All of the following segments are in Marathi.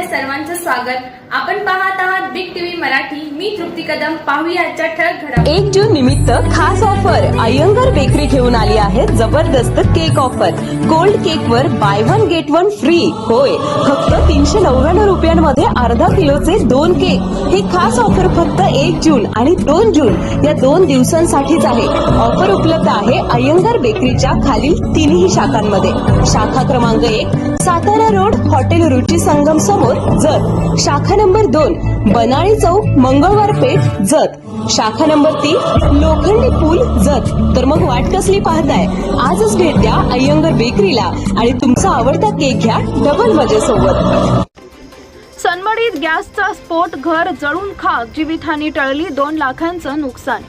आपल्या सर्वांचं स्वागत. आपण पाहत आहात बिग टीव्ही मराठी. मी तृप्ती कदम. पाहूया आजच्या ठळक घडा एक जून निमित्त खास ऑफर अयंगर बेकरी घेऊन आली आहे जबरदस्त केक ऑफर गोल्ड केक वर buy one get one free होय फक्त तीनशे नव्याण्णव रुपयांमध्ये अर्धा किलोचे दोन केक ही खास ऑफर फक्त एक जून आणि दोन जून या दोन दिवसांसाठीच आहे. ऑफर उपलब्ध आहे अयंगर बेकरीच्या खालील तिन्ही शाखांमध्ये. शाखा क्रमांक एक सातारा रोड हॉटेल रुची संगम समोर. जत. शाखा नंबर दोन बनाळी चौक मंगळवार पेठ जत. शाखा नंबर तीन लोखंडी पूल जत. तर मग वाट कसली पाहताय? आजच भेट द्या अय्यंगर बेकरीला आणि तुमचा आवडता केक घ्या डबल मजेसोबत. सनमडीत गॅसचा स्फोट घर जळून खाक जीवितहानी टळली दोन लाखांचं नुकसान.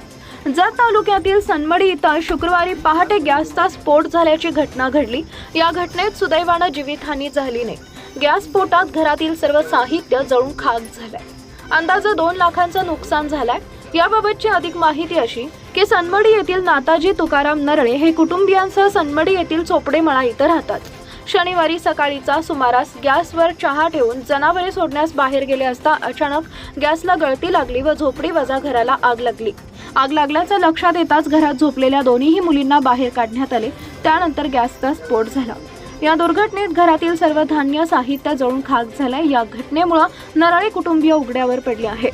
जत तालुक्यातील सनमडी इथं शुक्रवारी पहाटे गॅसचा स्फोट झाल्याची घटना घडली. या घटनेत सुदैवानं जीवितहानी झाली नाही. गॅस स्फोटात घरातील सर्व साहित्य जळून खाक झालंय. अंदाजे दोन लाखांचं नुकसान झालंय. याबाबतची अधिक माहिती अशी की सनमडी येथील नाताजी तुकाराम नरळे हे कुटुंबियांसह सनमडी येथील चोपडेमळा इथं राहतात. शनिवारी सकाळीचा सुमारास गॅसवर चहा ठेवून जनावरे सोडण्यास बाहेर गेले असता अचानक गॅसला गळती लागली व झोपडी वजा घराला आग लागली. आग लागल्याचं लक्षात येताच घरात झोपलेल्या दोन्हीही मुलींना बाहेर काढण्यात आले. त्यानंतर गॅसचा स्फोट झाला. या दुर्घटनेत घरातील सर्व धान्य साहित्य जळून खाक झालंय. या घटनेमुळे नराळे कुटुंबीय उघड्यावर पडले आहे.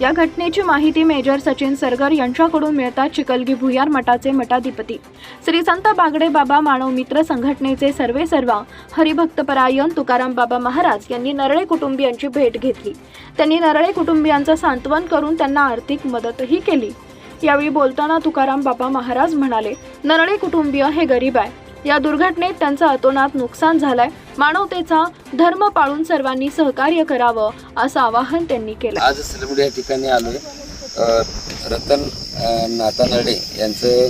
या घटनेची माहिती मेजर सचिन सरगर यांच्याकडून मिळतात चिकलगी भुयार मठाचे मठाधिपती. श्री संत बागडे बाबा मानव मित्र संघटनेचे सर्वे सर्वा हरिभक्तपरायण तुकाराम बाबा महाराज यांनी नरळे कुटुंबियांची भेट घेतली. त्यांनी नरळे कुटुंबियांचं सांत्वन करून त्यांना आर्थिक मदतही केली. यावेळी बोलताना तुकाराम बाबा महाराज म्हणाले नरळे कुटुंबीय हे गरीब आहे. या दुर्घटनेत त्यांचं अतोनात नुकसान झालंय. मानवतेचा धर्म पाळून सर्वांनी सहकार्य करावं असं आवाहन त्यांनी केलं आज सिलगुडी या ठिकाणी आलोय. रतन नाता नडे यांचं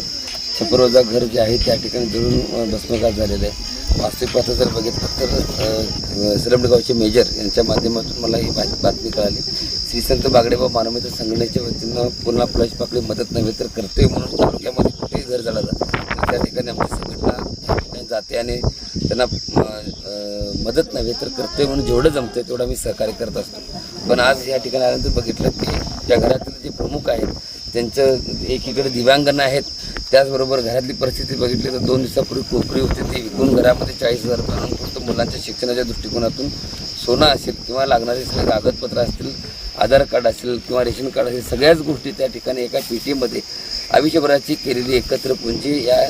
छपरोजा घर जे आहे त्या ठिकाणी जळून भस्मघात झालेलं आहे. वास्तविक पाहता जर बघितलं तर अ, गावचे मेजर यांच्या माध्यमातून मला ही बातमी कळाली. श्री संत बागडेबा मानवमित्र संघटनेच्या वतीनं पूर्ण फुलाची पाकळी मदत नव्हे तर कर्तव्य म्हणून तालुक्यामध्ये कुठेही घर झाला जातं त्या ठिकाणी आमची संघटना जाते आणि त्यांना मदत नव्हे तर करते म्हणून जेवढं जमतं तेवढं आम्ही सहकार्य करत असतो. पण आज या ठिकाणी आल्यानंतर बघितलं की त्या घरातील जे प्रमुख आहेत त्यांचं एकीकडे दिव्यांगना आहेत त्याचबरोबर घरातली परिस्थिती बघितली तर दोन दिवसापूर्वी कोपरी होती ती विकून घरामध्ये चाळीस हजार आणून फक्त मुलांच्या शिक्षणाच्या दृष्टिकोनातून सोनं असेल किंवा लागणारे सगळे कागदपत्र असतील आधार कार्ड असेल किंवा रेशन कार्ड असेल सगळ्याच गोष्टी त्या ठिकाणी एका पेटीमध्ये आयुष्यभराची केलेली एकत्र पुंजी या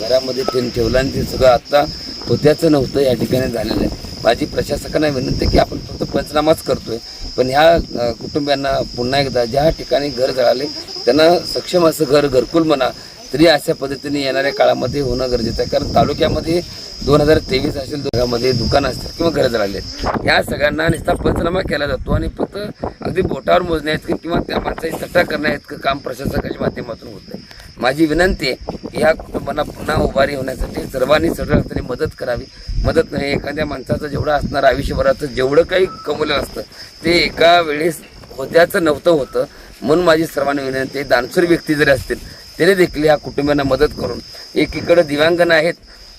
घरामध्ये त्यांनी ठेवलं आणि ते सगळं आत्ता होत्याचं नव्हतं या ठिकाणी झालेलं आहे. माझी प्रशासकांना विनंती आहे की आपण फक्त पंचनामाच करतोय. पण ह्या कुटुंबियांना पुन्हा एकदा ज्या ठिकाणी घर जळाले त्यांना सक्षम असं घर घरकुल म्हणा तरी अशा पद्धतीने येणाऱ्या काळामध्ये होणं गरजेचं आहे. कारण तालुक्यामध्ये दोन हजार तेवीस असेल दोघांमध्ये दुकानं असतील किंवा गरज राहिले या सगळ्यांना नुसता पंचनामा केला जातो आणि फक्त अगदी बोटावर मोजण्याइतकं किंवा त्या माणसाची सट्टा करण्याइतकं काम प्रशासकाच्या माध्यमातून होत आहे माझी विनंती आहे की ह्या कुटुंबांना पुन्हा उभारी होण्यासाठी सर्वांनी सर्वांनी मदत करावी. मदत नाही एखाद्या माणसाचं जेवढं असणार आयुष्यभराचं जेवढं काही कमवलं असतं ते एका वेळेस होत्याचं नव्हतं होतं. म्हणून माझी सर्वांनी विनंती आहे दानशूर व्यक्ती जरी असतील त्याने देखील या कुटुंबियांना मदत करून एकीकडे दिव्यांगन आहेत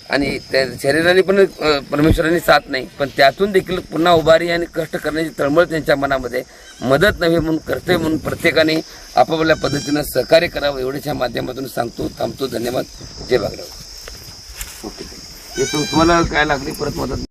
आणि त्या शरीराने पण परमेश्वरांनी परमेश्वराने साथ नाही पण त्यातून देखील पुन्हा उभारी आणि कष्ट करण्याची तळमळ त्यांच्या मनामध्ये मदत नव्हे म्हणून कर्तव्य म्हणून प्रत्येकाने आपापल्या पद्धतीनं सहकार्य करावं एवढ्याच्या माध्यमातून सांगतो थांबतो धन्यवाद. जय बागराव ओके. येतो तुम्हाला काय लागली? परत मदत